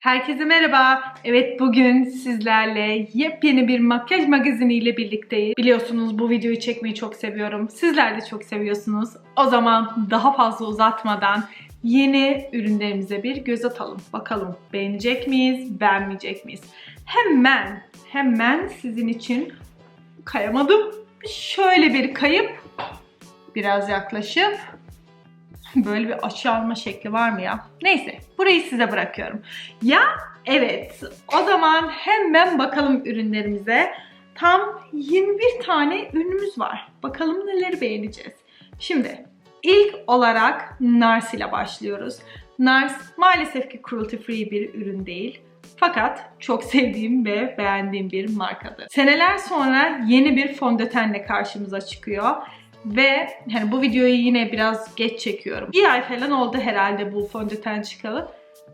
Herkese merhaba. Evet bugün sizlerle yepyeni bir makyaj magaziniyle birlikteyiz. Biliyorsunuz bu videoyu çekmeyi çok seviyorum. Sizler de çok seviyorsunuz. O zaman daha fazla uzatmadan yeni ürünlerimize bir göz atalım. Bakalım beğenecek miyiz, beğenmeyecek miyiz? Hemen, hemen sizin için kayamadım. Şöyle bir kayıp, biraz yaklaşıp Böyle bir açı alma şekli var mı ya? Neyse burayı size bırakıyorum. Ya evet o zaman hemen bakalım ürünlerimize. Tam 21 tane ürünümüz var. Bakalım neleri beğeneceğiz. Şimdi ilk olarak Nars ile başlıyoruz. Nars maalesef ki cruelty free bir ürün değil. Fakat çok sevdiğim ve beğendiğim bir markadır. Seneler sonra yeni bir fondötenle karşımıza çıkıyor. Ve hani bu videoyu yine biraz geç çekiyorum. Bir ay falan oldu herhalde bu fondöten çıkalı.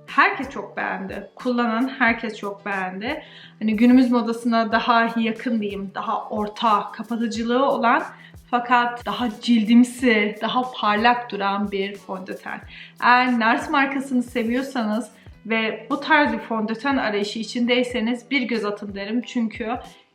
Herkes çok beğendi. Kullanan herkes çok beğendi. Hani günümüz modasına daha yakın diyeyim, daha orta kapatıcılığı olan fakat daha cildimsi, daha parlak duran bir fondöten. Eğer Nars markasını seviyorsanız ve bu tarz bir fondöten arayışı içindeyseniz bir göz atın derim. Çünkü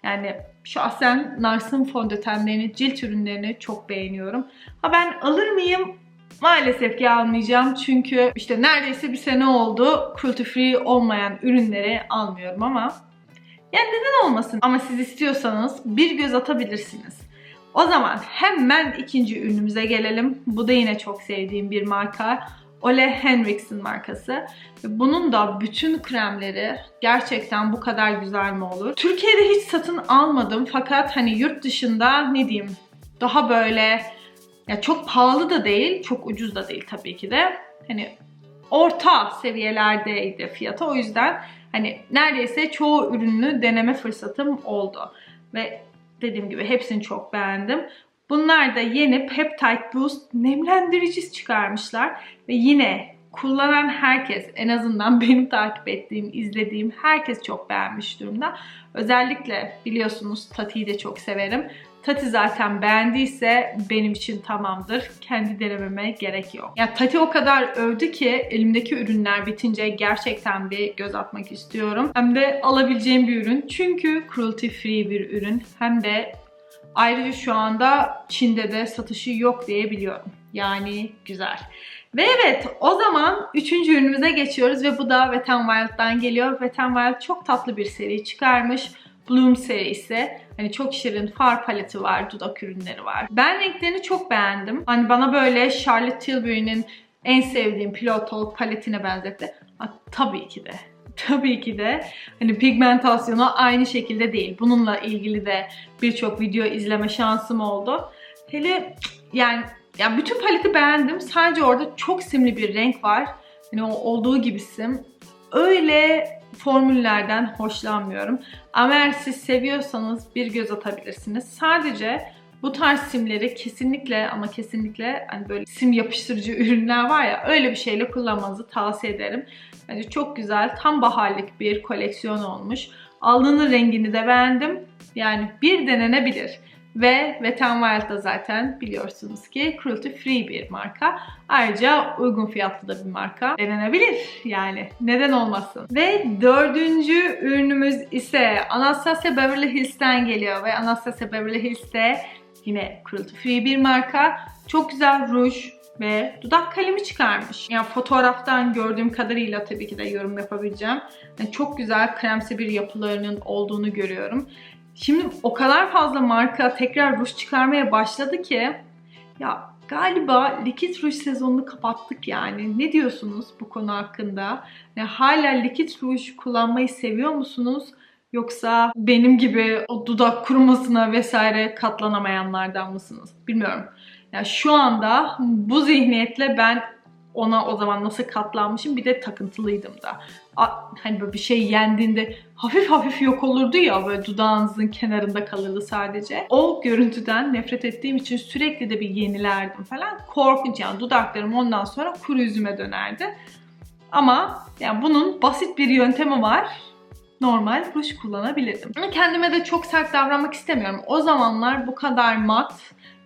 yani şahsen Nars'ın fondötenlerini, cilt ürünlerini çok beğeniyorum. Ha ben alır mıyım? Maalesef ki almayacağım çünkü işte neredeyse bir sene oldu cruelty free olmayan ürünleri almıyorum ama yani neden olmasın? Ama siz istiyorsanız bir göz atabilirsiniz. O zaman hemen ikinci ürünümüze gelelim. Bu da yine çok sevdiğim bir marka. Ole Henriksen markası. Bunun da bütün kremleri gerçekten bu kadar güzel mi olur? Türkiye'de hiç satın almadım fakat hani yurt dışında ne diyeyim daha böyle ya çok pahalı da değil, çok ucuz da değil tabii ki de. Hani orta seviyelerdeydi fiyatı. O yüzden hani neredeyse çoğu ürünü deneme fırsatım oldu. Ve dediğim gibi hepsini çok beğendim. Bunlar da yeni Peptide Boost nemlendiricisi çıkarmışlar. Ve yine kullanan herkes, en azından benim takip ettiğim, izlediğim herkes çok beğenmiş durumda. Özellikle biliyorsunuz Tati'yi de çok severim. Tati zaten beğendiyse benim için tamamdır. Kendi denememe gerek yok. Ya Tati o kadar övdü ki elimdeki ürünler bitince gerçekten bir göz atmak istiyorum. Hem de alabileceğim bir ürün. Çünkü cruelty free bir ürün. Hem de Ayrıca şu anda Çin'de de satışı yok diye biliyorum. Yani güzel. Ve evet o zaman üçüncü ürünümüze geçiyoruz ve bu da Wet n Wild'dan geliyor. Wet n Wild çok tatlı bir seri çıkarmış. Bloom serisi. Hani çok şirin far paleti var, dudak ürünleri var. Ben renklerini çok beğendim. Hani bana böyle Charlotte Tilbury'nin en sevdiğim Pillow Talk paletine benzetti. Ha, tabii ki de tabii ki de hani pigmentasyonu aynı şekilde değil. Bununla ilgili de birçok video izleme şansım oldu. Hele yani ya bütün paleti beğendim. Sadece orada çok simli bir renk var. Hani o olduğu gibi sim. Öyle formüllerden hoşlanmıyorum. Ama eğer siz seviyorsanız bir göz atabilirsiniz. Sadece bu tarz simleri kesinlikle ama kesinlikle hani böyle sim yapıştırıcı ürünler var ya öyle bir şeyle kullanmanızı tavsiye ederim. Bence çok güzel, tam baharlık bir koleksiyon olmuş. Alnının rengini de beğendim. Yani bir denenebilir. Ve Wet n zaten biliyorsunuz ki cruelty free bir marka. Ayrıca uygun fiyatlı da bir marka. Denenebilir yani. Neden olmasın? Ve dördüncü ürünümüz ise Anastasia Beverly Hills'ten geliyor. Ve Anastasia Beverly Hills de yine cruelty free bir marka. Çok güzel ruj, ve dudak kalemi çıkarmış. Yani fotoğraftan gördüğüm kadarıyla tabii ki de yorum yapabileceğim. Yani çok güzel kremsi bir yapılarının olduğunu görüyorum. Şimdi o kadar fazla marka tekrar ruj çıkarmaya başladı ki ya galiba likit ruj sezonunu kapattık yani. Ne diyorsunuz bu konu hakkında? Yani hala likit ruj kullanmayı seviyor musunuz? Yoksa benim gibi o dudak kurumasına vesaire katlanamayanlardan mısınız? Bilmiyorum. Yani şu anda bu zihniyetle ben ona o zaman nasıl katlanmışım bir de takıntılıydım da. Hani böyle bir şey yendiğinde hafif hafif yok olurdu ya böyle dudağınızın kenarında kalırdı sadece. O görüntüden nefret ettiğim için sürekli de bir yenilerdim falan. Korkunç yani dudaklarım ondan sonra kuru yüzüme dönerdi. Ama yani bunun basit bir yöntemi var normal ruj kullanabilirdim. Kendime de çok sert davranmak istemiyorum. O zamanlar bu kadar mat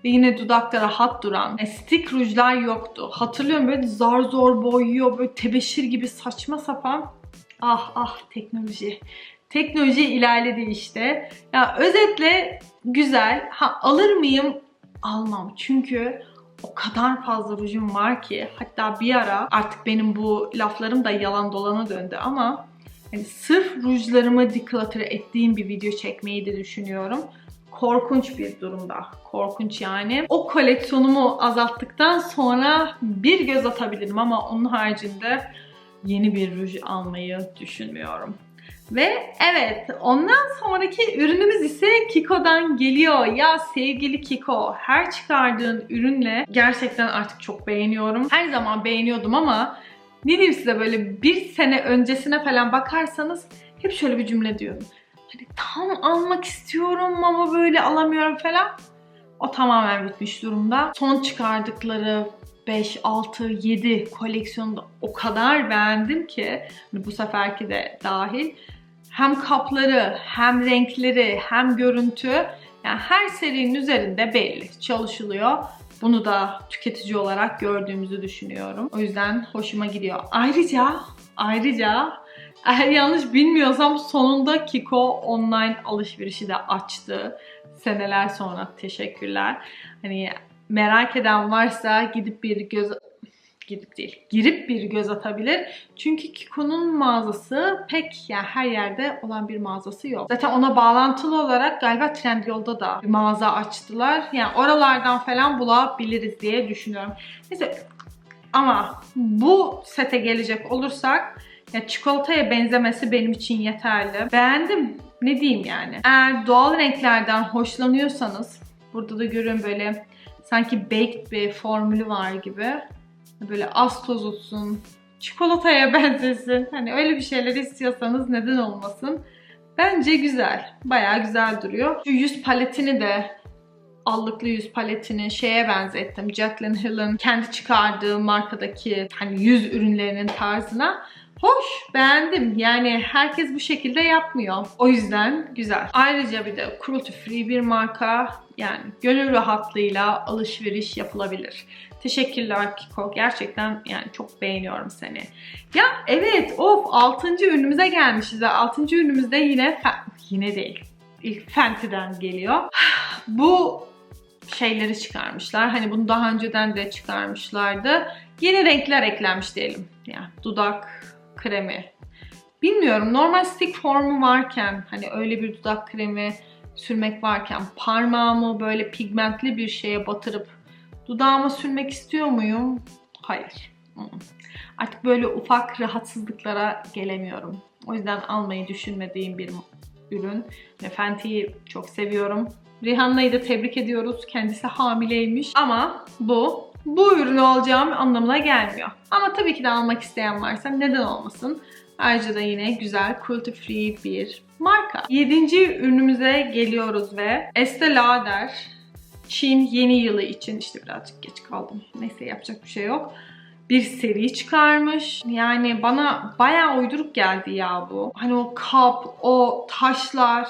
ve yine dudakta rahat duran e, stick rujlar yoktu. Hatırlıyorum böyle zar zor boyuyor, böyle tebeşir gibi saçma sapan Ah ah teknoloji. Teknoloji ilerledi işte. Ya özetle güzel. Ha alır mıyım? Almam. Çünkü o kadar fazla rujum var ki hatta bir ara artık benim bu laflarım da yalan dolana döndü ama yani sırf rujlarımı declutter ettiğim bir video çekmeyi de düşünüyorum. Korkunç bir durumda. Korkunç yani. O koleksiyonumu azalttıktan sonra bir göz atabilirim ama onun haricinde yeni bir ruj almayı düşünmüyorum. Ve evet ondan sonraki ürünümüz ise Kiko'dan geliyor. Ya sevgili Kiko her çıkardığın ürünle gerçekten artık çok beğeniyorum. Her zaman beğeniyordum ama ne diyeyim size böyle bir sene öncesine falan bakarsanız hep şöyle bir cümle diyorum. Hani tam almak istiyorum ama böyle alamıyorum falan. O tamamen bitmiş durumda. Son çıkardıkları 5, 6, 7 koleksiyonda o kadar beğendim ki hani bu seferki de dahil hem kapları, hem renkleri, hem görüntü yani her serinin üzerinde belli çalışılıyor. Bunu da tüketici olarak gördüğümüzü düşünüyorum. O yüzden hoşuma gidiyor. Ayrıca ayrıca eğer yanlış bilmiyorsam sonunda Kiko online alışverişi de açtı. Seneler sonra teşekkürler. Hani merak eden varsa gidip bir göz gidip değil, girip bir göz atabilir. Çünkü Kiko'nun mağazası pek yani her yerde olan bir mağazası yok. Zaten ona bağlantılı olarak galiba Trendyol'da da bir mağaza açtılar. Yani oralardan falan bulabiliriz diye düşünüyorum. Neyse ama bu sete gelecek olursak ya çikolataya benzemesi benim için yeterli. Beğendim. Ne diyeyim yani. Eğer doğal renklerden hoşlanıyorsanız burada da görün böyle sanki baked bir formülü var gibi. Böyle az toz olsun, çikolataya benzesin. Hani öyle bir şeyler istiyorsanız neden olmasın. Bence güzel. Bayağı güzel duruyor. Şu yüz paletini de allıklı yüz paletini şeye benzettim. Jaclyn Hill'ın kendi çıkardığı markadaki hani yüz ürünlerinin tarzına. Hoş, beğendim. Yani herkes bu şekilde yapmıyor. O yüzden güzel. Ayrıca bir de cruelty free bir marka. Yani gönül rahatlığıyla alışveriş yapılabilir. Teşekkürler Kiko. Gerçekten yani çok beğeniyorum seni. Ya evet of 6. ürünümüze gelmişiz. 6. ürünümüzde yine yine değil. İlk Fenty'den geliyor. Bu şeyleri çıkarmışlar. Hani bunu daha önceden de çıkarmışlardı. Yeni renkler eklenmiş diyelim. Yani dudak kremi. Bilmiyorum normal stick formu varken hani öyle bir dudak kremi sürmek varken parmağımı böyle pigmentli bir şeye batırıp dudağıma sürmek istiyor muyum? Hayır. Artık böyle ufak rahatsızlıklara gelemiyorum. O yüzden almayı düşünmediğim bir ürün. Fenty'yi çok seviyorum. Rihanna'yı da tebrik ediyoruz. Kendisi hamileymiş. Ama bu bu ürünü alacağım anlamına gelmiyor. Ama tabii ki de almak isteyen varsa neden olmasın. Ayrıca da yine güzel cruelty free bir marka. Yedinci ürünümüze geliyoruz ve Estee Lauder Çin yeni yılı için işte birazcık geç kaldım. Neyse yapacak bir şey yok. Bir seri çıkarmış. Yani bana bayağı uyduruk geldi ya bu. Hani o kap, o taşlar,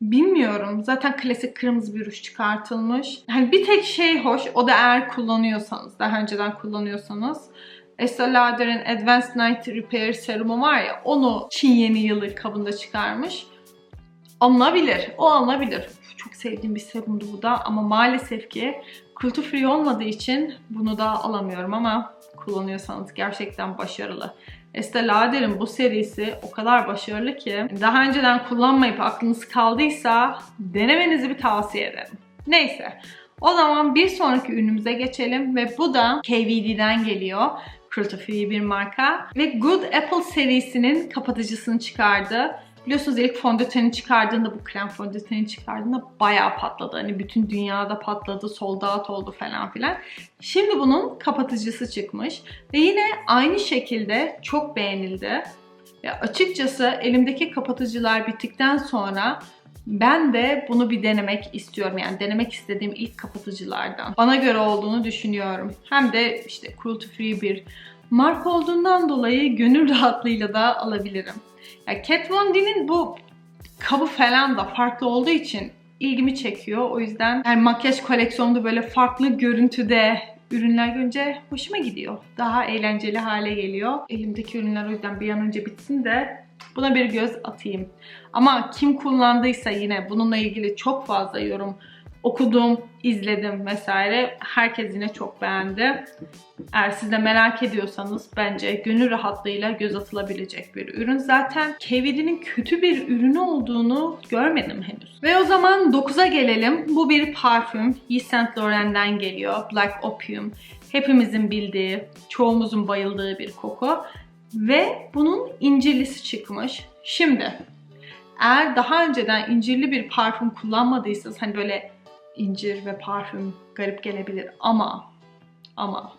Bilmiyorum. Zaten klasik kırmızı bir ruj çıkartılmış. Hani bir tek şey hoş. O da eğer kullanıyorsanız, daha önceden kullanıyorsanız. Estee Lauder'in Advanced Night Repair serumu var ya onu Çin yeni yılı kabında çıkarmış. Alınabilir. O alınabilir. Çok sevdiğim bir serumdu bu da ama maalesef ki kultu free olmadığı için bunu da alamıyorum ama kullanıyorsanız gerçekten başarılı. Estee Lauder'in bu serisi o kadar başarılı ki daha önceden kullanmayıp aklınız kaldıysa denemenizi bir tavsiye ederim. Neyse. O zaman bir sonraki ürünümüze geçelim ve bu da KVD'den geliyor. Cruelty Free bir marka. Ve Good Apple serisinin kapatıcısını çıkardı. Biliyorsunuz ilk fondöteni çıkardığında bu krem fondöteni çıkardığında bayağı patladı. Hani bütün dünyada patladı, sold out oldu falan filan. Şimdi bunun kapatıcısı çıkmış ve yine aynı şekilde çok beğenildi. Ve açıkçası elimdeki kapatıcılar bittikten sonra ben de bunu bir denemek istiyorum. Yani denemek istediğim ilk kapatıcılardan. Bana göre olduğunu düşünüyorum. Hem de işte cruelty free bir marka olduğundan dolayı gönül rahatlığıyla da alabilirim. Ya Kat Von D'nin bu kabı falan da farklı olduğu için ilgimi çekiyor. O yüzden yani makyaj koleksiyonunda böyle farklı görüntüde ürünler görünce hoşuma gidiyor. Daha eğlenceli hale geliyor. Elimdeki ürünler o yüzden bir an önce bitsin de buna bir göz atayım. Ama kim kullandıysa yine bununla ilgili çok fazla yorum okudum, izledim vesaire. Herkes yine çok beğendi. Eğer siz de merak ediyorsanız bence gönül rahatlığıyla göz atılabilecek bir ürün. Zaten KVD'nin kötü bir ürünü olduğunu görmedim henüz. Ve o zaman 9'a gelelim. Bu bir parfüm. Yves Saint Laurent'den geliyor. Black Opium. Hepimizin bildiği, çoğumuzun bayıldığı bir koku. Ve bunun incirlisi çıkmış. Şimdi eğer daha önceden incirli bir parfüm kullanmadıysanız hani böyle incir ve parfüm garip gelebilir ama ama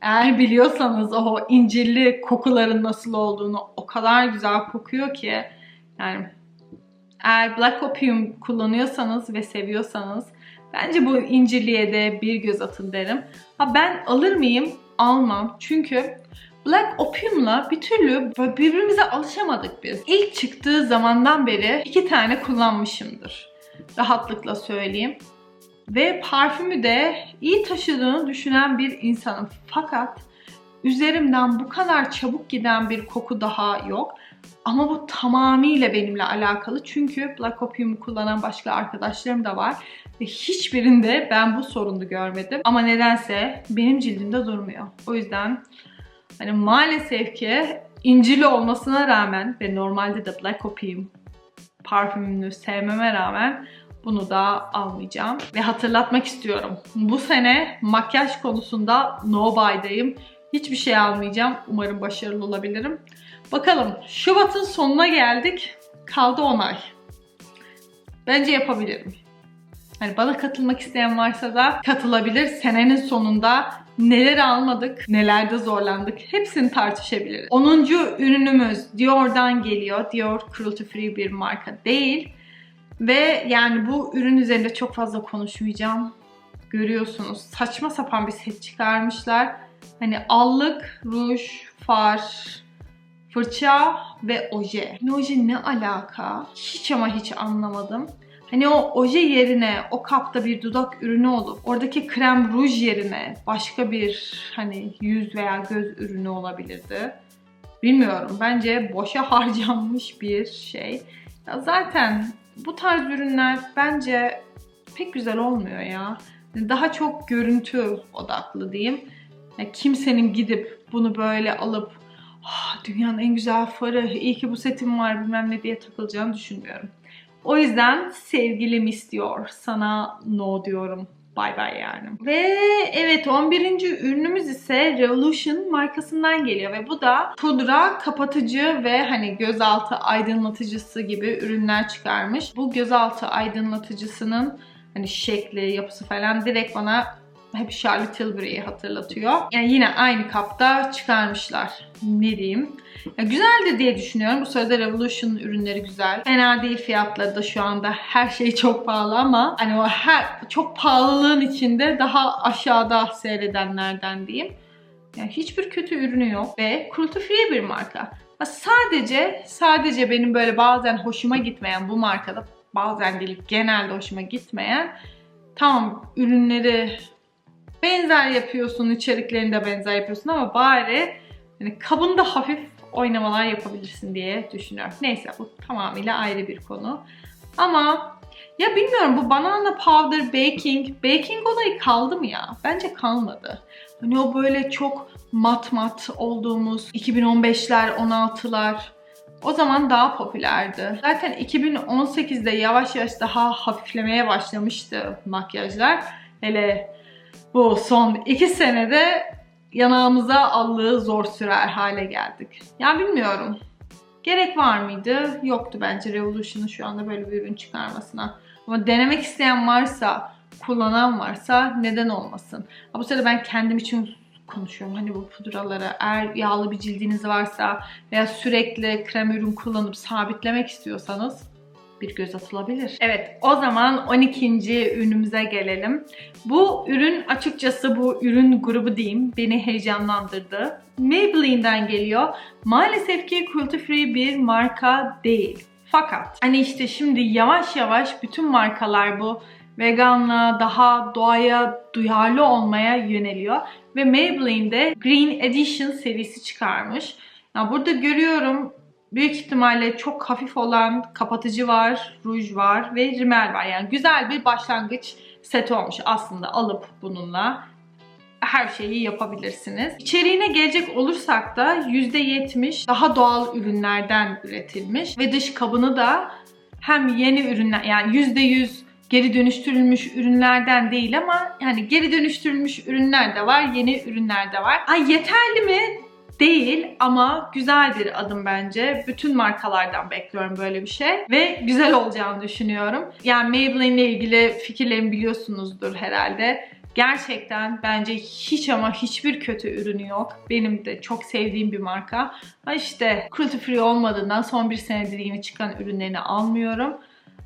eğer biliyorsanız o incirli kokuların nasıl olduğunu o kadar güzel kokuyor ki yani eğer Black Opium kullanıyorsanız ve seviyorsanız bence bu incirliye de bir göz atın derim. Ha ben alır mıyım? Almam. Çünkü Black Opium'la bir türlü birbirimize alışamadık biz. İlk çıktığı zamandan beri iki tane kullanmışımdır. Rahatlıkla söyleyeyim. Ve parfümü de iyi taşıdığını düşünen bir insanım. Fakat üzerimden bu kadar çabuk giden bir koku daha yok. Ama bu tamamıyla benimle alakalı. Çünkü Black Opium'u kullanan başka arkadaşlarım da var. Ve hiçbirinde ben bu sorunu görmedim. Ama nedense benim cildimde durmuyor. O yüzden hani maalesef ki incili olmasına rağmen ve normalde de Black Opium parfümünü sevmeme rağmen bunu da almayacağım. Ve hatırlatmak istiyorum. Bu sene makyaj konusunda no buy'dayım. Hiçbir şey almayacağım. Umarım başarılı olabilirim. Bakalım Şubat'ın sonuna geldik. Kaldı 10 ay. Bence yapabilirim. Hani bana katılmak isteyen varsa da katılabilir. Senenin sonunda neler almadık, nelerde zorlandık hepsini tartışabiliriz. 10. ürünümüz Dior'dan geliyor. Dior cruelty free bir marka değil. Ve yani bu ürün üzerinde çok fazla konuşmayacağım. Görüyorsunuz saçma sapan bir set çıkarmışlar. Hani allık, ruj, far, fırça ve oje. Ne oje ne alaka? Hiç ama hiç anlamadım. Hani o oje yerine o kapta bir dudak ürünü olup oradaki krem ruj yerine başka bir hani yüz veya göz ürünü olabilirdi. Bilmiyorum. Bence boşa harcanmış bir şey. Ya zaten bu tarz ürünler bence pek güzel olmuyor ya. Daha çok görüntü odaklı diyeyim. Yani kimsenin gidip bunu böyle alıp ah, dünyanın en güzel farı, iyi ki bu setim var bilmem ne diye takılacağını düşünmüyorum. O yüzden sevgilim istiyor. Sana no diyorum. Bay bay yani. Ve evet 11. ürünümüz ise Revolution markasından geliyor ve bu da pudra, kapatıcı ve hani gözaltı aydınlatıcısı gibi ürünler çıkarmış. Bu gözaltı aydınlatıcısının hani şekli, yapısı falan direkt bana hep Charlotte Tilbury'yi hatırlatıyor. Yani yine aynı kapta çıkarmışlar. Ne diyeyim? Ya güzeldi diye düşünüyorum. Bu sırada Revolution ürünleri güzel. Fena değil fiyatları da şu anda. Her şey çok pahalı ama hani o her çok pahalılığın içinde daha aşağıda seyredenlerden diyeyim. Yani hiçbir kötü ürünü yok ve cruelty free bir marka. Sadece sadece benim böyle bazen hoşuma gitmeyen bu markada bazen değil genelde hoşuma gitmeyen tamam ürünleri benzer yapıyorsun, içeriklerini de benzer yapıyorsun ama bari yani kabında hafif oynamalar yapabilirsin diye düşünüyorum. Neyse bu tamamıyla ayrı bir konu. Ama ya bilmiyorum bu banana powder baking, baking olayı kaldı mı ya? Bence kalmadı. Hani o böyle çok mat mat olduğumuz 2015'ler, 16'lar o zaman daha popülerdi. Zaten 2018'de yavaş yavaş daha hafiflemeye başlamıştı makyajlar. Hele bu son iki senede yanağımıza allığı zor sürer hale geldik. Ya bilmiyorum. Gerek var mıydı? Yoktu bence Revolution'ın şu anda böyle bir ürün çıkarmasına. Ama denemek isteyen varsa, kullanan varsa neden olmasın? Ha, bu sırada ben kendim için konuşuyorum. Hani bu pudraları eğer yağlı bir cildiniz varsa veya sürekli krem ürün kullanıp sabitlemek istiyorsanız bir göz atılabilir. Evet o zaman 12. ürünümüze gelelim. Bu ürün açıkçası bu ürün grubu diyeyim beni heyecanlandırdı. Maybelline'den geliyor. Maalesef ki cruelty free bir marka değil. Fakat hani işte şimdi yavaş yavaş bütün markalar bu veganlığa, daha doğaya duyarlı olmaya yöneliyor. Ve Maybelline de Green Edition serisi çıkarmış. Ya burada görüyorum büyük ihtimalle çok hafif olan kapatıcı var, ruj var ve rimel var. Yani güzel bir başlangıç seti olmuş aslında alıp bununla her şeyi yapabilirsiniz. İçeriğine gelecek olursak da %70 daha doğal ürünlerden üretilmiş ve dış kabını da hem yeni ürünler yani %100 geri dönüştürülmüş ürünlerden değil ama yani geri dönüştürülmüş ürünler de var, yeni ürünler de var. Ay yeterli mi? Değil ama güzel bir adım bence. Bütün markalardan bekliyorum böyle bir şey ve güzel olacağını düşünüyorum. Yani Maybelline ile ilgili fikirlerimi biliyorsunuzdur herhalde. Gerçekten bence hiç ama hiçbir kötü ürünü yok. Benim de çok sevdiğim bir marka. Ha işte cruelty free olmadığından son bir senedir yeni çıkan ürünlerini almıyorum.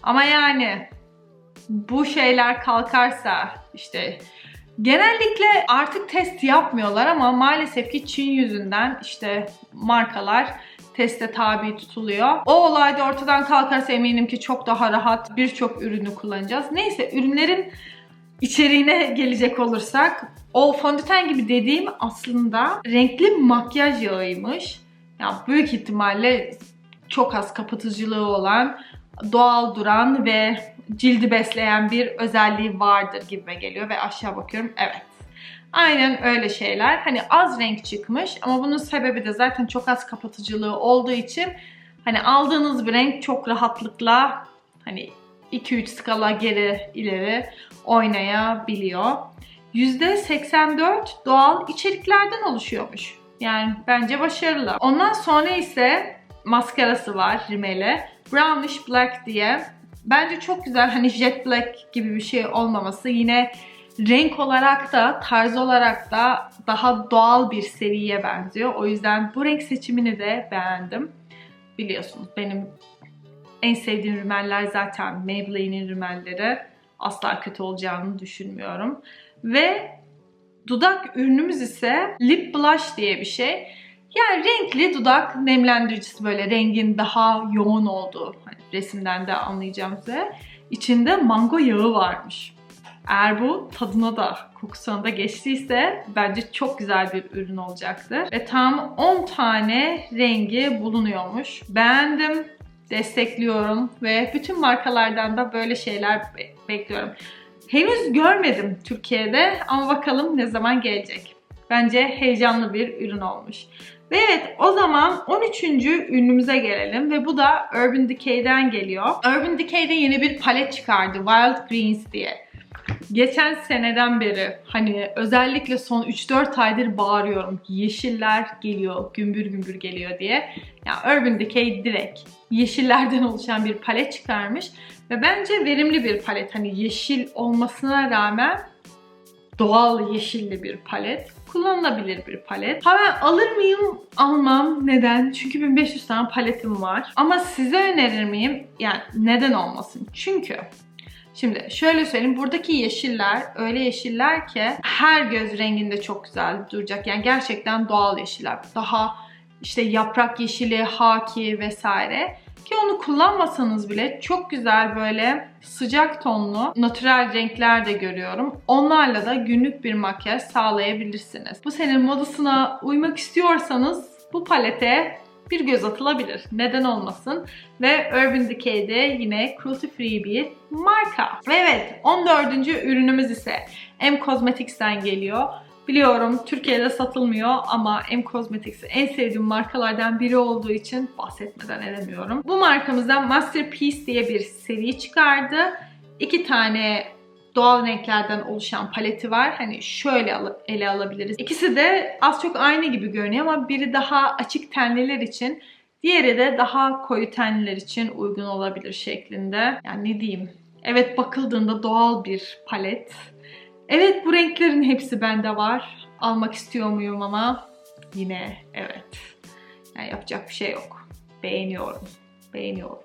Ama yani bu şeyler kalkarsa işte genellikle artık test yapmıyorlar ama maalesef ki Çin yüzünden işte markalar teste tabi tutuluyor. O olay da ortadan kalkarsa eminim ki çok daha rahat birçok ürünü kullanacağız. Neyse ürünlerin içeriğine gelecek olursak o fondöten gibi dediğim aslında renkli makyaj yağıymış. Ya büyük ihtimalle çok az kapatıcılığı olan, doğal duran ve cildi besleyen bir özelliği vardır gibime geliyor ve aşağı bakıyorum evet. Aynen öyle şeyler. Hani az renk çıkmış ama bunun sebebi de zaten çok az kapatıcılığı olduğu için hani aldığınız bir renk çok rahatlıkla hani 2-3 skala geri ileri oynayabiliyor. %84 doğal içeriklerden oluşuyormuş. Yani bence başarılı. Ondan sonra ise maskarası var rimeli. Brownish Black diye. Bence çok güzel hani jet black gibi bir şey olmaması. Yine renk olarak da tarz olarak da daha doğal bir seriye benziyor. O yüzden bu renk seçimini de beğendim. Biliyorsunuz benim en sevdiğim rimeller zaten Maybelline'in rimelleri. Asla kötü olacağını düşünmüyorum. Ve dudak ürünümüz ise Lip Blush diye bir şey. Yani renkli dudak nemlendiricisi böyle rengin daha yoğun olduğu hani resimden de anlayacağımızı. İçinde mango yağı varmış. Eğer bu tadına da kokusuna da geçtiyse bence çok güzel bir ürün olacaktır. Ve tam 10 tane rengi bulunuyormuş. Beğendim destekliyorum ve bütün markalardan da böyle şeyler bekliyorum. Henüz görmedim Türkiye'de ama bakalım ne zaman gelecek. Bence heyecanlı bir ürün olmuş. Ve evet o zaman 13. ürünümüze gelelim ve bu da Urban Decay'den geliyor. Urban Decay'de yeni bir palet çıkardı Wild Greens diye. Geçen seneden beri hani özellikle son 3-4 aydır bağırıyorum. Yeşiller geliyor, gümbür gümbür geliyor diye. Yani Urban Decay direkt yeşillerden oluşan bir palet çıkarmış. Ve bence verimli bir palet. Hani yeşil olmasına rağmen doğal yeşilli bir palet. Kullanılabilir bir palet. Ha ben alır mıyım? Almam. Neden? Çünkü 1500 tane paletim var. Ama size önerir miyim? Yani neden olmasın? Çünkü Şimdi şöyle söyleyeyim. Buradaki yeşiller öyle yeşiller ki her göz renginde çok güzel duracak. Yani gerçekten doğal yeşiller. Daha işte yaprak yeşili, haki vesaire. Ki onu kullanmasanız bile çok güzel böyle sıcak tonlu natürel renkler de görüyorum. Onlarla da günlük bir makyaj sağlayabilirsiniz. Bu senin modasına uymak istiyorsanız bu palete bir göz atılabilir. Neden olmasın? Ve Urban Decay'de yine cruelty free bir marka. Ve evet 14. ürünümüz ise M Cosmetics'ten geliyor. Biliyorum Türkiye'de satılmıyor ama M Cosmetics en sevdiğim markalardan biri olduğu için bahsetmeden edemiyorum. Bu markamızdan Masterpiece diye bir seri çıkardı. İki tane doğal renklerden oluşan paleti var. Hani şöyle ele alabiliriz. İkisi de az çok aynı gibi görünüyor ama biri daha açık tenliler için, diğeri de daha koyu tenliler için uygun olabilir şeklinde. Yani ne diyeyim? Evet bakıldığında doğal bir palet. Evet bu renklerin hepsi bende var. Almak istiyor muyum ama yine evet. Yani yapacak bir şey yok. Beğeniyorum. Beğeniyorum.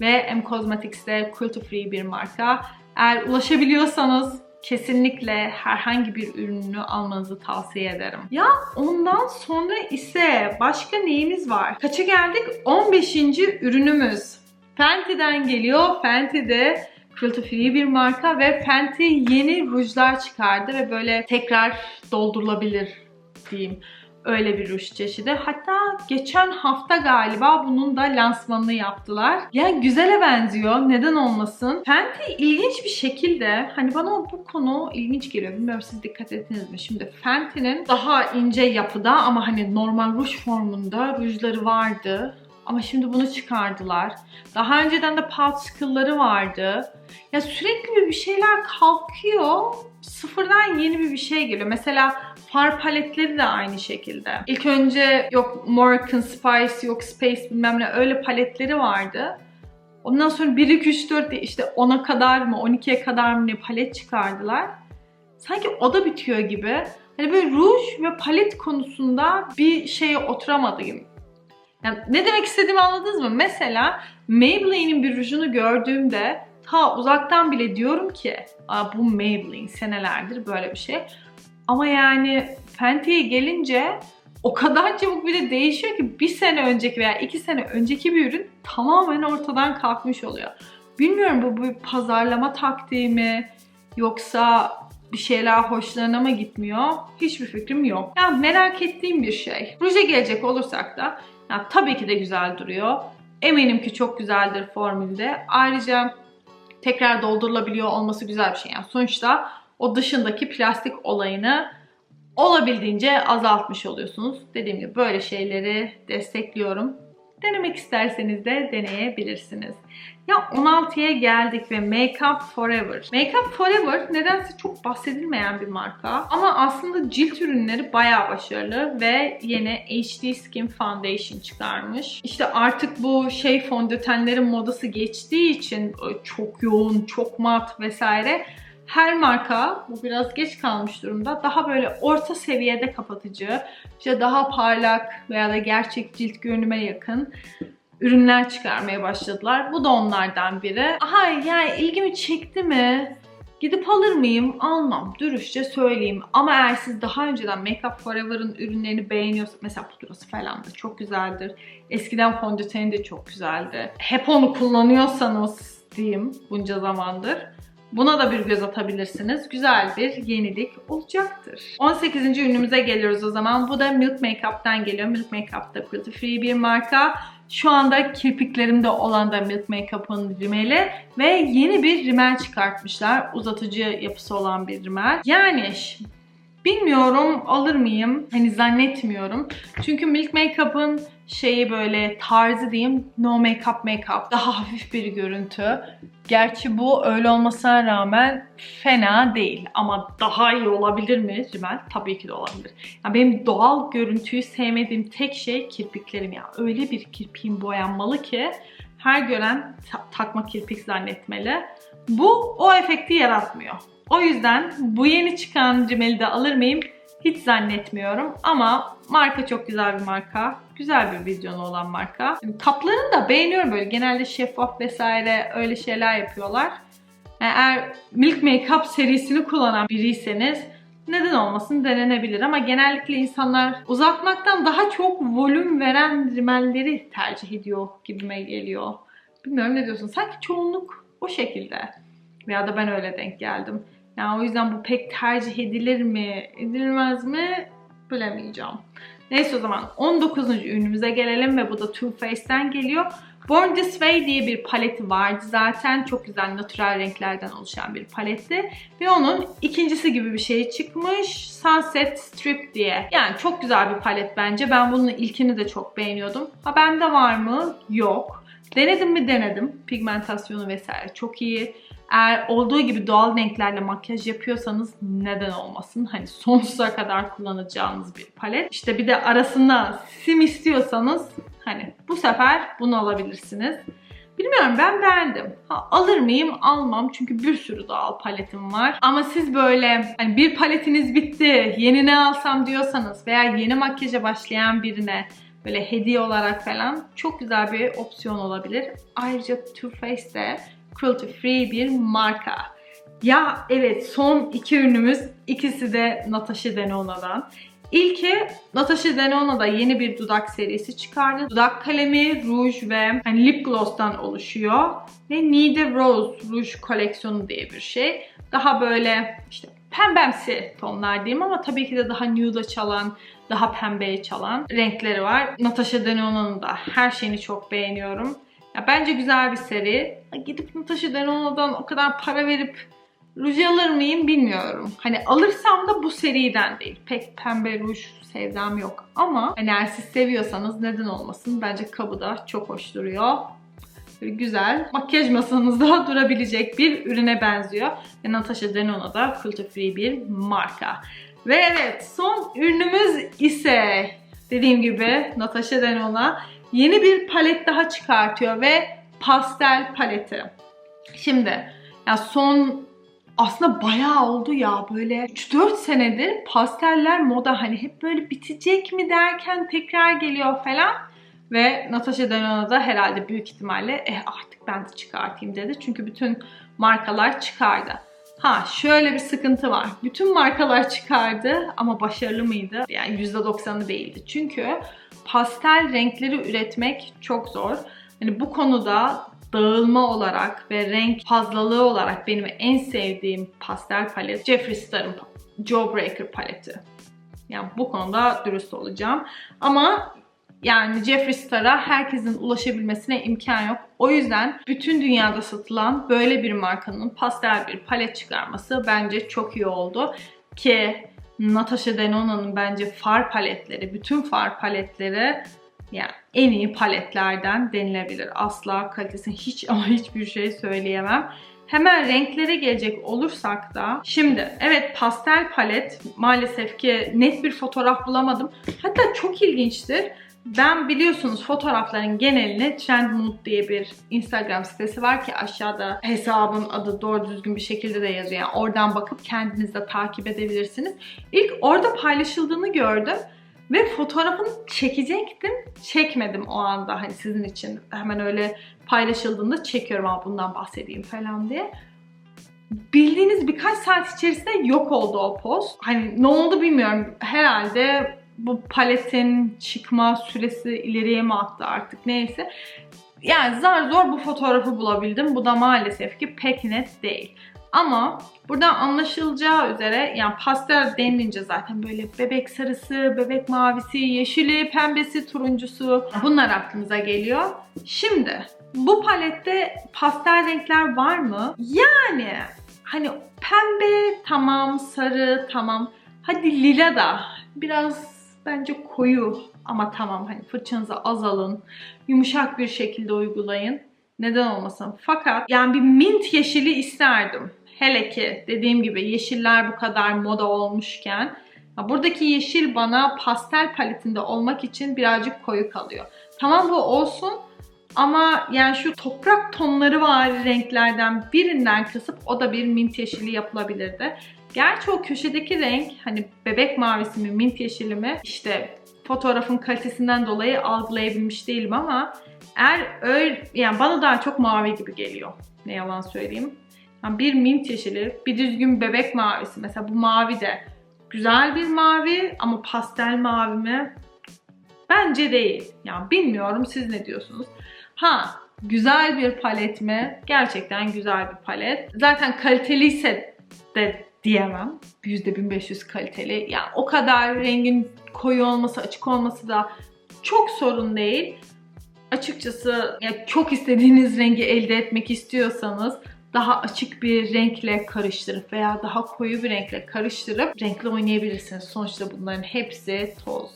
Ve M Cosmetics'te cruelty free bir marka. Eğer ulaşabiliyorsanız kesinlikle herhangi bir ürününü almanızı tavsiye ederim. Ya ondan sonra ise başka neyimiz var? Kaça geldik? 15. ürünümüz. Fenty'den geliyor. Fenty'de cruelty free bir marka ve Fenty yeni rujlar çıkardı ve böyle tekrar doldurulabilir diyeyim. Öyle bir ruj çeşidi. Hatta geçen hafta galiba bunun da lansmanını yaptılar. Yani güzele benziyor. Neden olmasın? Fenty ilginç bir şekilde hani bana bu konu ilginç geliyor. Bilmiyorum siz dikkat ettiniz mi? Şimdi Fenty'nin daha ince yapıda ama hani normal ruj formunda rujları vardı. Ama şimdi bunu çıkardılar. Daha önceden de particle vardı. Ya sürekli bir şeyler kalkıyor. Sıfırdan yeni bir bir şey geliyor. Mesela far paletleri de aynı şekilde. İlk önce yok Moroccan Spice, yok Space bilmem ne öyle paletleri vardı. Ondan sonra 1, 2, 3, 4 diye işte 10'a kadar mı 12'ye kadar mı ne palet çıkardılar. Sanki o da bitiyor gibi. Hani böyle ruj ve palet konusunda bir şeye oturamadım. Yani ne demek istediğimi anladınız mı? Mesela Maybelline'in bir rujunu gördüğümde ta uzaktan bile diyorum ki Aa, bu Maybelline senelerdir böyle bir şey. Ama yani Fenty'ye gelince o kadar çabuk bir de değişiyor ki bir sene önceki veya iki sene önceki bir ürün tamamen ortadan kalkmış oluyor. Bilmiyorum bu bir pazarlama taktiği mi yoksa bir şeyler hoşlarına mı gitmiyor? Hiçbir fikrim yok. Ya merak ettiğim bir şey. Ruja gelecek olursak da ya tabii ki de güzel duruyor. Eminim ki çok güzeldir formülde. Ayrıca tekrar doldurulabiliyor olması güzel bir şey. Yani sonuçta o dışındaki plastik olayını olabildiğince azaltmış oluyorsunuz. Dediğim gibi böyle şeyleri destekliyorum. Denemek isterseniz de deneyebilirsiniz. Ya 16'ya geldik ve Makeup Forever. Makeup Forever nedense çok bahsedilmeyen bir marka. Ama aslında cilt ürünleri bayağı başarılı ve yeni HD Skin Foundation çıkarmış. İşte artık bu şey fondötenlerin modası geçtiği için çok yoğun, çok mat vesaire her marka bu biraz geç kalmış durumda. Daha böyle orta seviyede kapatıcı, işte daha parlak veya da gerçek cilt görünüme yakın ürünler çıkarmaya başladılar. Bu da onlardan biri. Aha yani ilgimi çekti mi? Gidip alır mıyım? Almam. Dürüstçe söyleyeyim. Ama eğer siz daha önceden Make Up Forever'ın ürünlerini beğeniyorsanız mesela pudrası falan da çok güzeldir. Eskiden fondöteni de çok güzeldi. Hep onu kullanıyorsanız diyeyim bunca zamandır. Buna da bir göz atabilirsiniz. Güzel bir yenilik olacaktır. 18. ürünümüze geliyoruz o zaman. Bu da Milk Makeup'tan geliyor. Milk Makeup da cruelty free bir marka. Şu anda kirpiklerimde olan da Milk Makeup'ın rimeli ve yeni bir rimel çıkartmışlar. Uzatıcı yapısı olan bir rimel. Yani bilmiyorum alır mıyım? Hani zannetmiyorum. Çünkü Milk Makeup'ın şeyi böyle tarzı diyeyim no makeup makeup daha hafif bir görüntü. Gerçi bu öyle olmasına rağmen fena değil ama daha iyi olabilir mi Rimel? Tabii ki de olabilir. Yani benim doğal görüntüyü sevmediğim tek şey kirpiklerim ya. Öyle bir kirpiğim boyanmalı ki her gören ta- takma kirpik zannetmeli. Bu o efekti yaratmıyor. O yüzden bu yeni çıkan Rimel'i de alır mıyım? Hiç zannetmiyorum ama marka çok güzel bir marka. Güzel bir vizyonu olan marka. Kaplarını da beğeniyorum böyle. Genelde şeffaf vesaire öyle şeyler yapıyorlar. Yani eğer Milk Makeup serisini kullanan biriyseniz neden olmasın denenebilir ama genellikle insanlar uzatmaktan daha çok volüm veren rimelleri tercih ediyor gibime geliyor. Bilmiyorum ne diyorsun? Sanki çoğunluk o şekilde. Veya da ben öyle denk geldim. Yani o yüzden bu pek tercih edilir mi, edilmez mi bilemeyeceğim. Neyse o zaman 19. ürünümüze gelelim ve bu da Too Faced'den geliyor. Born This Way diye bir paleti vardı zaten. Çok güzel natürel renklerden oluşan bir paletti. Ve onun ikincisi gibi bir şey çıkmış. Sunset Strip diye. Yani çok güzel bir palet bence. Ben bunun ilkini de çok beğeniyordum. Ha bende var mı? Yok. Denedim mi denedim. Pigmentasyonu vesaire çok iyi. Eğer olduğu gibi doğal renklerle makyaj yapıyorsanız neden olmasın? Hani sonsuza kadar kullanacağınız bir palet. İşte bir de arasında sim istiyorsanız hani bu sefer bunu alabilirsiniz. Bilmiyorum ben beğendim. Ha, alır mıyım? Almam. Çünkü bir sürü doğal paletim var. Ama siz böyle hani bir paletiniz bitti, yeni ne alsam diyorsanız veya yeni makyaja başlayan birine böyle hediye olarak falan çok güzel bir opsiyon olabilir. Ayrıca Too Faced'de cruelty free bir marka. Ya evet son iki ürünümüz ikisi de Natasha Denona'dan. İlki Natasha Denona yeni bir dudak serisi çıkardı. Dudak kalemi, ruj ve hani lip gloss'tan oluşuyor. Ve Need Rose ruj koleksiyonu diye bir şey. Daha böyle işte pembemsi tonlar diyeyim ama tabii ki de daha nude'a çalan, daha pembeye çalan renkleri var. Natasha Denona'nın da her şeyini çok beğeniyorum. Ya bence güzel bir seri. Gidip Natasha Denona'dan o kadar para verip ruj alır mıyım bilmiyorum. Hani alırsam da bu seriden değil. Pek pembe ruj sevdam yok. Ama hani eğer siz seviyorsanız neden olmasın. Bence kabı da çok hoş duruyor. Böyle güzel makyaj masanızda durabilecek bir ürüne benziyor. Ve Natasha Denona da cruelty free bir marka. Ve evet son ürünümüz ise dediğim gibi Natasha Denona yeni bir palet daha çıkartıyor ve pastel paleti. Şimdi ya son aslında bayağı oldu ya böyle 3-4 senedir pasteller moda hani hep böyle bitecek mi derken tekrar geliyor falan. Ve Natasha Denona da herhalde büyük ihtimalle eh artık ben de çıkartayım dedi. Çünkü bütün markalar çıkardı. Ha şöyle bir sıkıntı var. Bütün markalar çıkardı ama başarılı mıydı? Yani %90'ı değildi. Çünkü pastel renkleri üretmek çok zor. Hani bu konuda dağılma olarak ve renk fazlalığı olarak benim en sevdiğim pastel palet Jeffree Star'ın Jawbreaker paleti. Yani bu konuda dürüst olacağım. Ama yani Jeffree Star'a herkesin ulaşabilmesine imkan yok. O yüzden bütün dünyada satılan böyle bir markanın pastel bir palet çıkarması bence çok iyi oldu. Ki Natasha Denona'nın bence far paletleri, bütün far paletleri yani en iyi paletlerden denilebilir. Asla kalitesine hiç ama hiçbir şey söyleyemem. Hemen renklere gelecek olursak da şimdi evet pastel palet maalesef ki net bir fotoğraf bulamadım. Hatta çok ilginçtir. Ben biliyorsunuz fotoğrafların genelini Trendmood diye bir Instagram sitesi var ki aşağıda hesabın adı doğru düzgün bir şekilde de yazıyor. Yani oradan bakıp kendiniz de takip edebilirsiniz. İlk orada paylaşıldığını gördüm. Ve fotoğrafını çekecektim. Çekmedim o anda hani sizin için. Hemen öyle paylaşıldığında çekiyorum ama bundan bahsedeyim falan diye. Bildiğiniz birkaç saat içerisinde yok oldu o post. Hani ne oldu bilmiyorum. Herhalde bu paletin çıkma süresi ileriye mi attı artık neyse. Yani zar zor bu fotoğrafı bulabildim. Bu da maalesef ki pek net değil. Ama buradan anlaşılacağı üzere yani pastel denilince zaten böyle bebek sarısı, bebek mavisi, yeşili, pembesi, turuncusu bunlar aklımıza geliyor. Şimdi bu palette pastel renkler var mı? Yani hani pembe tamam, sarı tamam. Hadi lila da biraz bence koyu ama tamam hani fırçanızı az alın. Yumuşak bir şekilde uygulayın. Neden olmasın? Fakat yani bir mint yeşili isterdim. Hele ki dediğim gibi yeşiller bu kadar moda olmuşken buradaki yeşil bana pastel paletinde olmak için birazcık koyu kalıyor. Tamam bu olsun ama yani şu toprak tonları var renklerden birinden kısıp o da bir mint yeşili yapılabilirdi. Gerçi o köşedeki renk hani bebek mavisi mi mint yeşili mi işte fotoğrafın kalitesinden dolayı algılayabilmiş değilim ama eğer öyle yani bana daha çok mavi gibi geliyor. Ne yalan söyleyeyim. Yani bir mint yeşili, bir düzgün bebek mavisi. Mesela bu mavi de güzel bir mavi ama pastel mavi mi? Bence değil. Yani bilmiyorum siz ne diyorsunuz? Ha güzel bir palet mi? Gerçekten güzel bir palet. Zaten kaliteliyse de diyemem. %1500 kaliteli. Yani o kadar rengin koyu olması, açık olması da çok sorun değil. Açıkçası ya çok istediğiniz rengi elde etmek istiyorsanız daha açık bir renkle karıştırıp veya daha koyu bir renkle karıştırıp renkle oynayabilirsiniz. Sonuçta bunların hepsi toz.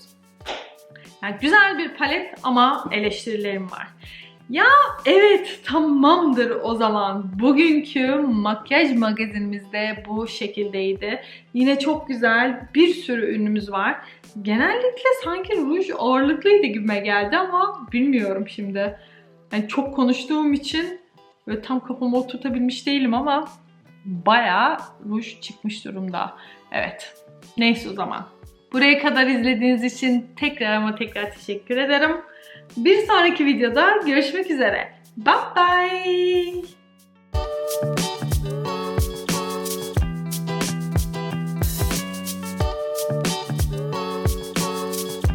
Yani güzel bir palet ama eleştirilerim var. Ya evet tamamdır o zaman. Bugünkü makyaj magazinimizde bu şekildeydi. Yine çok güzel bir sürü ürünümüz var. Genellikle sanki ruj ağırlıklıydı gibime geldi ama bilmiyorum şimdi. Yani çok konuştuğum için Böyle tam kafamı oturtabilmiş değilim ama bayağı ruj çıkmış durumda. Evet. Neyse o zaman. Buraya kadar izlediğiniz için tekrar ama tekrar teşekkür ederim. Bir sonraki videoda görüşmek üzere. Bye bye.